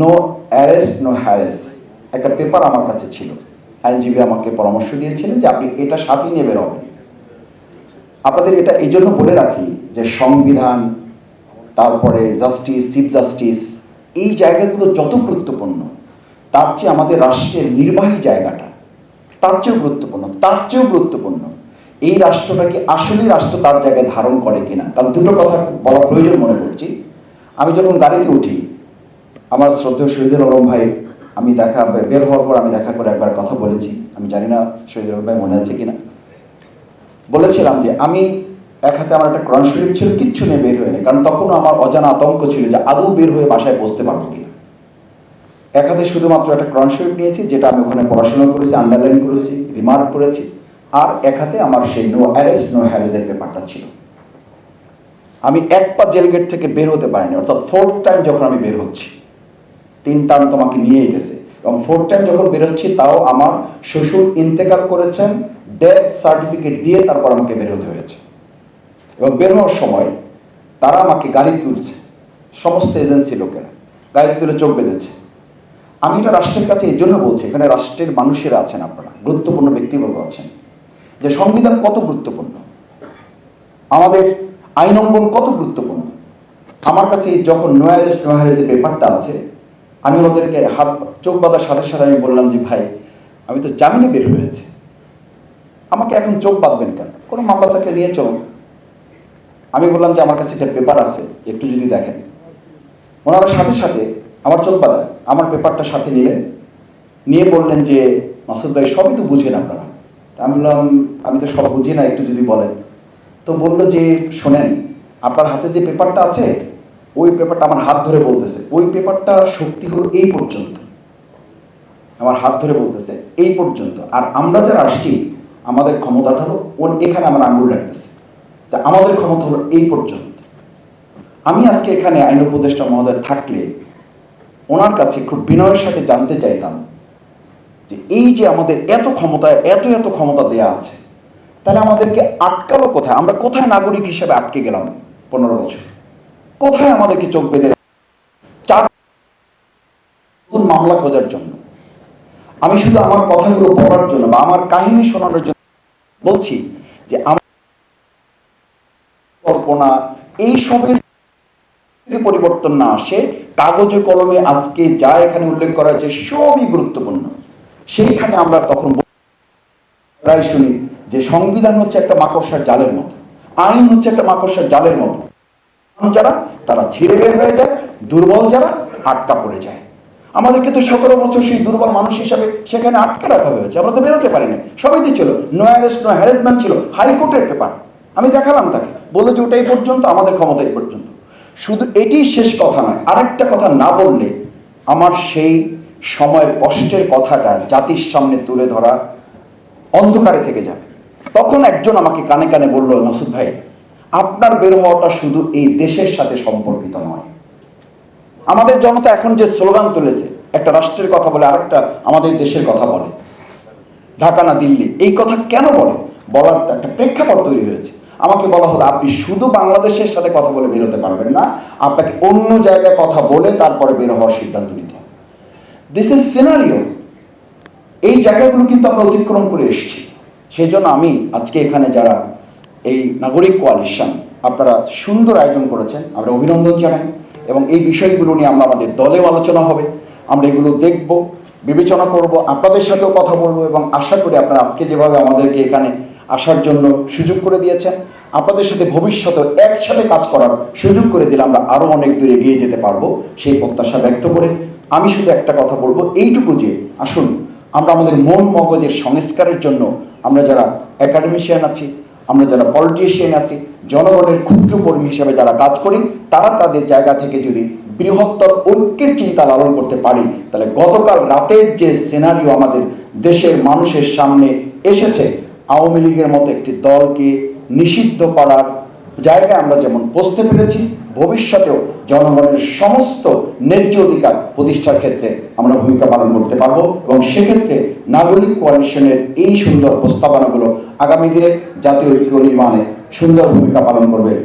No arrest no harass একটা paper আমার কাছে ছিল। আইনজীবী আমাকে পরামর্শ দিয়েছিলেন যে আপনি এটা সাথে নিয়ে বেরোবেন আপনাদের এটা এই জন্য বলে রাখি যে সংবিধান, তারপরে জাস্টিস চিফ জাস্টিস এই জায়গাগুলো যত গুরুত্বপূর্ণ, তার চেয়ে আমাদের রাষ্ট্রের নির্বাহী জায়গাটা তার চেয়েও গুরুত্বপূর্ণ, তার চেয়েও গুরুত্বপূর্ণ। এই রাষ্ট্রটা কি আসলেই রাষ্ট্র তার জায়গায় ধারণ করে কিনা, কারণ দুটো কথা বলা প্রয়োজন মনে করছি। আমি যখন গাড়িতে উঠি আমার শ্রদ্ধেয় শহীদুল আলম ভাই, আমি দেখা বের হওয়ার পর আমি দেখা করে একবার কথা বলেছি। আমি জানি না শহীদুল আলম ভাই মনে আছে কিনা। বলেছিলাম যে, আমি এক হাতে আমার একটা কোরআন শরীফ ছিল, কিচ্ছু নিয়ে বের হয়নি। কারণ তখনও আমার অজানা আতঙ্ক ছিল যে, আদৌ বের হয়ে বাসায় বসতে পারব কিনা। এক হাতে শুধুমাত্র একটা কোরআন শরীফ নিয়েছি, যেটা আমি ওখানে পড়াশোনা করেছি আন্ডারলাইন করেছি রিমার্ক করেছি, আর এক হাতে আমার সেই নো অ্যারেস্ট নো হ্যারেজের পেপারটা ছিল। আমি এক পা জেল গেট থেকে বের হতে পারিনি, অর্থাৎ ফোর্থ টাইম যখন আমি বের হচ্ছি। তিন টার্ম তোমাকে নিয়েই গেছে। এবং ফোর্থ টাইম যখন বেরোচ্ছি, তাও আমার শ্বশুর ইন্তেকাল করেছেন ডেথ সার্টিফিকেট দিয়ে তারপর আমাকে বের হতে হয়েছে। এবং বের হওয়ার সময় তারা আমাকে গাড়ি তুলছে। সমস্ত এজেন্সি লোকেরা গাড়ি তুলে চোখ বেঁধেছে। আমি এটা রাষ্ট্রের কাছে এই জন্য বলছি, এখানে রাষ্ট্রের মানুষেরা আছেন আপনারা, গুরুত্বপূর্ণ ব্যক্তিবর্গ আছেন, যে সংবিধান কত গুরুত্বপূর্ণ? আমাদের আইন অঙ্গন কত গুরুত্বপূর্ণ? আমার কাছে যখন নো অ্যারেস্ট নো পেপারটা আছে আমি ওদেরকে হাত, চোখ বাঁধার সাথে সাথে আমি বললাম যে, ভাই, আমি তো জামিনে বের হয়েছি। আমাকে এখন চোখ বাঁধবেন কেন? কোনো মামলা থাকলে নিয়ে চলুন। আমি বললাম যে, আমার কাছে একটা পেপার আছে, একটু যদি দেখেন। ওনারা সাথে সাথে আমার চোখ বাঁধা, আমার পেপারটা সাথে নিলেন। নিয়ে বললেন যে, মাসুদ ভাই, সবই তো বুঝেন আপনারা। আমি বললাম, আমি তো সব বুঝি না, একটু যদি বলেন। তো বলল যে, শোনেন, আপনার হাতে যে পেপারটা আছে ওই পেপারটা আমার হাত ধরে বলতেছে। ওই পেপারটা শক্তি হলো এই পর্যন্ত। আমার হাত ধরে বলতেছে, এই পর্যন্ত। আর আমরা যারা আসছি, আমাদের ক্ষমতাটা হলো ওন এখানে আমার আঙুল রাখতেছে যে আমাদের ক্ষমতা হলো এই পর্যন্ত। আমি আজকে এখানে আইন উপদেষ্টা মহোদয় থাকলে ওনার কাছে খুব বিনয়ের সাথে জানতে চাইতাম যে এই যে আমাদের এত ক্ষমতা, এত এত ক্ষমতা দেয়া আছে, তাহলে আমাদেরকে আটকালো কোথায়? আমরা কোথায় নাগরিক হিসেবে আটকে গেলাম পনেরো বছর? কোথায় আমাদেরকে চোখ বেঁধে নতুন মামলা খোঁজার জন্য? আমি শুধু আমার কথাগুলো বলার জন্য বা আমার কাহিনী শোনানোর জন্য বলছি যে আমার কল্পনা এই সবের যদি পরিবর্তন না আসে, কাগজে কলমে আজকে যা এখানে উল্লেখ করা হয়েছে সবই গুরুত্বপূর্ণ। সেইখানে আমরা তখন প্রায় শুনি যে সংবিধান হচ্ছে একটা মাকড়সার জালের মতো, আইন হচ্ছে একটা মাকড়সার জালের মতো। যারা, তারা ছিঁড়ে বের হয়ে যায়, দুর্বল যারা আটকা পড়ে যায়। আমাদেরকে তো সতেরো বছর সেই দুর্বল মানুষ হিসাবে সেখানে আটকে রাখা হয়েছে। আমরা তো বেরোতে পারিনি সবাই তো ছিল। নো অ্যারেস্ট নো হ্যারাসমেন্ট ছিল। হাইকোর্টের পেপার আমি দেখালাম তাকে। বলল যে ওটাই পর্যন্ত, আমাদের ক্ষমতা এই পর্যন্ত। শুধু এটি শেষ কথা নয়, আরেকটা কথা না বললে আমার সেই সময়ের কষ্টের কথাটা জাতির সামনে তুলে ধরা অন্ধকারে থেকে যাবে। তখন একজন আমাকে কানে কানে বলল মাসুদ ভাই আপনার বের হওয়াটা শুধু এই দেশের সাথে সম্পর্কিত নয়। আমাদের জনতা এখন যে স্লোগান তুলেছে, একটা রাষ্ট্রের কথা বলে আরেকটা আমাদের দেশের কথা বলে, ঢাকা না দিল্লি, এই কথা কেন বলে? বলার একটা প্রেক্ষাপট তৈরি হয়েছে। আমাকে বলা হলো, আপনি শুধু বাংলাদেশের সাথে কথা বলে বেরোতে পারবেন না, আপনাকে অন্য জায়গায় কথা বলে তারপরে বের হওয়ার সিদ্ধান্ত নিতে দিস ইজ সিনারিও এই জায়গাগুলো কিন্তু আমরা অতিক্রম করে এসেছি। সেই জন্য আমি আজকে এখানে যারা এই নাগরিক কোয়ালিশন আপনারা সুন্দর আয়োজন করেছেন, আমরা অভিনন্দন জানাই এবং এই বিষয়গুলো নিয়ে আমরা আমাদের দলেও আলোচনা হবে, আমরা এগুলো দেখব, বিবেচনা করব, আপনাদের সাথেও কথা বলব এবং আশা করি আপনারা আজকে যেভাবে আমাদেরকে এখানে আসার জন্য সুযোগ করে দিয়েছেন, আপনাদের সাথে ভবিষ্যতে একসাথে কাজ করার সুযোগ করে দিলে আমরা আরও অনেক দূর এগিয়ে যেতে পারব, সেই প্রত্যাশা ব্যক্ত করে আমি শুধু একটা কথা বলব, এইটুকু যে, আসুন, আমরা আমাদের মন মগজের সংস্কারের জন্য আমরা যারা একাডেমিশিয়ান আছি আমরা যারা পলিটিশিয়ান আছি, জনগণের ক্ষুদ্র কর্মী হিসেবে যারা কাজ করি, তারা তাদের জায়গা থেকে যদি বৃহত্তর ঐক্যের চিন্তা লালন করতে পারি, তাহলে গতকাল রাতের যে সিনারিও আমাদের দেশের মানুষের সামনে এসেছে, আওয়ামী লীগের মতো একটি দলকে নিষিদ্ধ করার জায়গায় আমরা যেমন পৌঁছতে পেরেছি ভবিষ্যতেও জনগণের সমস্ত ন্যায্য অধিকার প্রতিষ্ঠার ক্ষেত্রে আমরা ভূমিকা পালন করতে পারব এবং সেক্ষেত্রে নাগরিক কোয়ালিশনের এই সুন্দর প্রস্তাবনাগুলো আগামী দিনে জাতীয় ঐক্য নির্মাণে সুন্দর ভূমিকা পালন করবে।